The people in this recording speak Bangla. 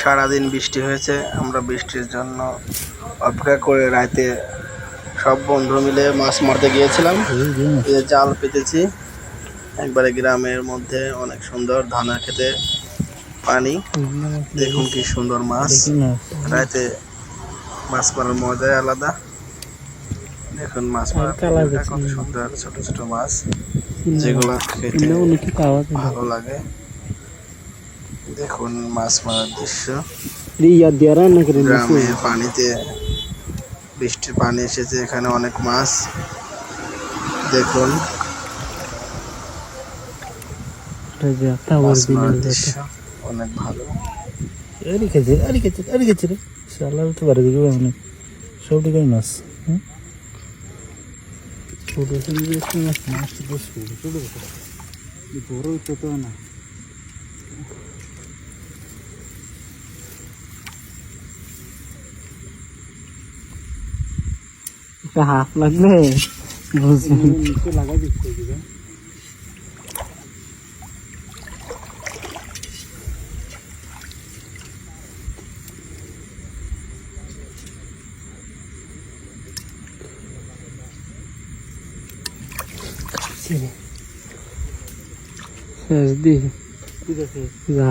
সারাদিন বৃষ্টি হয়েছে আমরা বৃষ্টির জন্য অপেক্ষা করে রাতে সব বন্ধু মিলে মাছ মারতে গিয়েছিলাম। জাল পেতেছি একবারে গ্রামের মধ্যে অনেক সুন্দর ধানা খেতে পানি। দেখুন কি সুন্দর মাছ। রাতে মাছ মারার মজাই আলাদা। দেখুন মাছ মারার কত সুন্দর ছোট ছোট মাছ। যেগুলো খেতে ভালো লাগে। দেখুন মাছ মারার দৃশ্য। গ্রামে পানিতে বৃষ্টির পানি এসেছে এখানে অনেক মাছ। দেখুন। মাছ মারার দৃশ্য অনেক ভালো। আরে খেছে আরে খেছে আরে খেছে রে। শালা তো বাড়ি দিকে অনেক। সব দিকে মাছ হুম? ছোট ছোট একটু মাছ মাছ ছোট ছোট না হাফ লাগলে বুঝবেন শেষ দি ঠিক যা